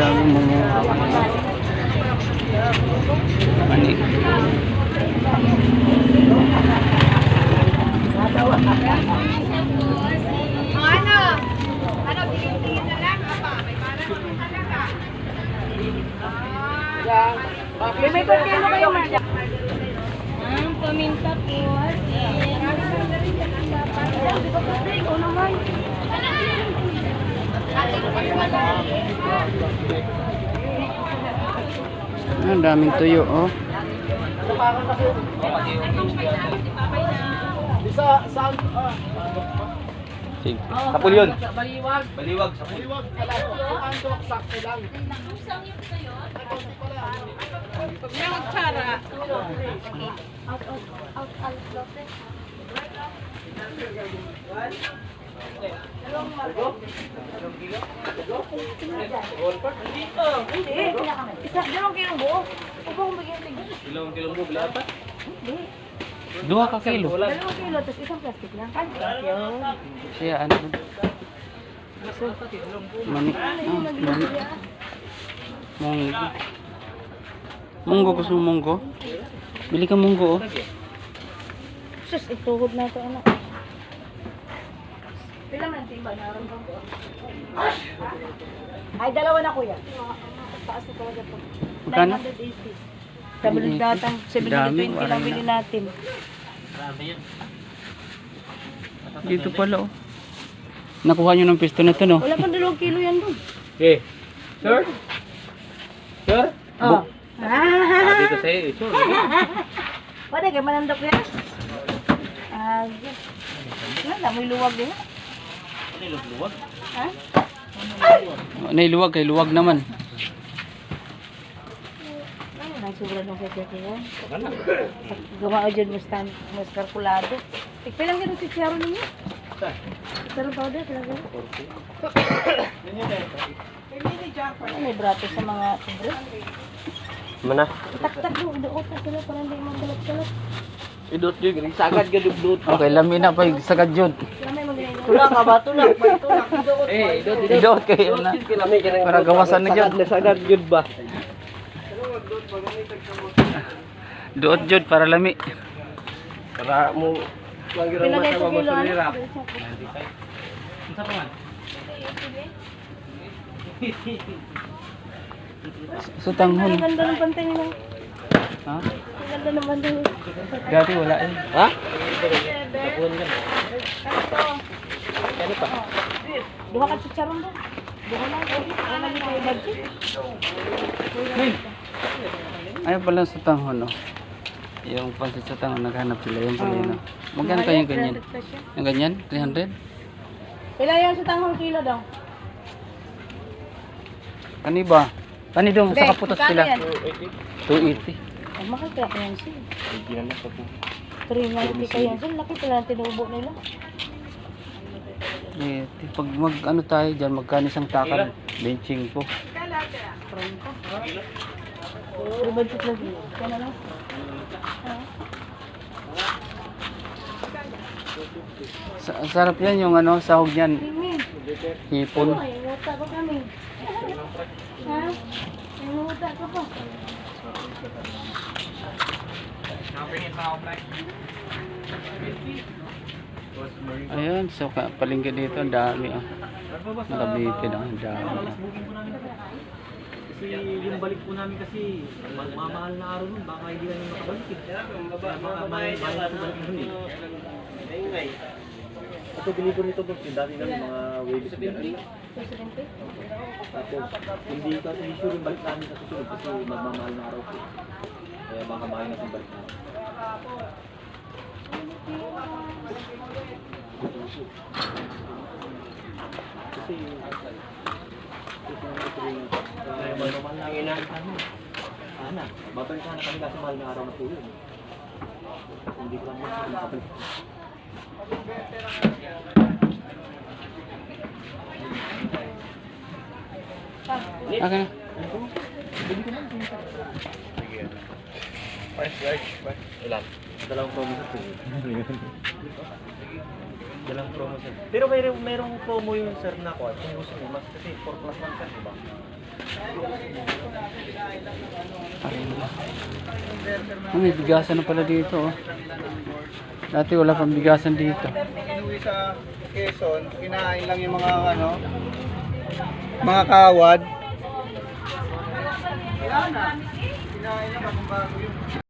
dami mga mani. Ano? Ano, tingin-tingin na lang, apa? May parang talaga. May pagkilo kayo, Marja. Ang paminta po. Ikaw naman. Ah, Ang daming tuyo, oh. Sa saan? Ah, Sige. Kapul yun. Baliwag. Baliwag sa baliwag. Ang dok sakto lang. Pag may magtsara. Hindi. Isa, dalawang kilong buo. Huwag akong bigyan tigil. Ilong kilong mo, bilata? Hindi. Dua ka kilo. Dalawang kilo, tapos isang plastic lang. Yun. Siya ano? Mani. Ah, mani. Munggo. Munggo gusto mo munggo? Bili ka munggo, oh. Sus, ituhod na ito, anak. Pila man, tiba, naramdam ko. Ay, dalawa na kuya. Taas na talaga ito. Magkano? 980. Sabi ng datang 720 Dami, lang parang bili na. natin. Dito pala, oh. Nakuha nyo ng pisto na to, no? Wala pang dalawang kilo yan doon. Okay. Sure? Sure? Oh. Ah, dito sa'yo, eh, sure. Wala, kaya manandok yan. Ah, yes. Wala, may luwag din. Luwag? Ha? Nailuwag, kay luwag naman. Nagsubra nung kaya kaya. Gawa ko dyan mas, tan- mas kalkulado. Tigpilang ganun si Chiaro ninyo. Pero powder. Ano, may brato sa mga sobre. Mana? Taktak mo, idoot na sila para hindi magkalat-kalat. Idot yun, sagad ka dubdot. Okay, lami na pa yung sagad yun. Magaling. Tulak ka ba? Tulak ba? Tulak. Eh, idot, idot. Idot kayo na. Ka Para gawasan na na sagad yun ba? Duot jud para lami. Para mo Pilagay ko kilo, ano? Sutanghon. Ang ganda ng pantay nila. Ha? Ang ganda ng pantay. Dati wala eh. Ha? Ano pa? Duha ka chicharon doon. Duha lang. Wala lang kayo budget. Ayun pala sa tanghon, no? Yung pansit sa tanghon, naghanap sila. Yung pala yun, no? Magkano kayo yung ganyan? Yung ganyan? 300? Pila yan sa tanghong kilo daw? Kani ba? Kani dong, sa magkano sila. yan? 280. Ang mahal kaya pa yan siya. 390 kaya yan siya. Laki pala ang tinubo nila. 380. Pag mag, ano tayo dyan, magkano isang takal? Benching po. Pronto. Pero budget lang. Kaya na? Sa sarap yan yung ano, sahog niyan. Mimi. Hipon. Wuta pa kami. Ha? Ay, wuta ka pa. Ayun, so ka, palingki dito, ang dami ah. Nakabitid ang dami. ah. Kasi yung balik po namin kasi mamahal na araw nun, baka hindi namin makabalik eh. Baka bayad po balik nun eh. Ito deliver nito boss, yung dati namin mga waves ganun. Presidente? Tapos hindi ka sure yung balik namin sa susunod kasi magmamahal na araw po. Kaya baka mahal na yung balik namin. Kasi kaya normal na yung ano. Sana, babalik sana kami kasi mahal na araw na yun. Hindi ko lang makabalik. Okay na. Ilan? Dalawang promises. Dalang promo sir. Pero mayroong mayroong promo yun sir na ko. Kung gusto niyo mas kasi 4 plus 1 sir, di ba? Ah, may bigasan na pala dito oh. Dati wala pang bigasan dito. Inuwi sa Quezon, kinain lang yung mga ano, mga kawad. Kinain lang, bagong bago yun.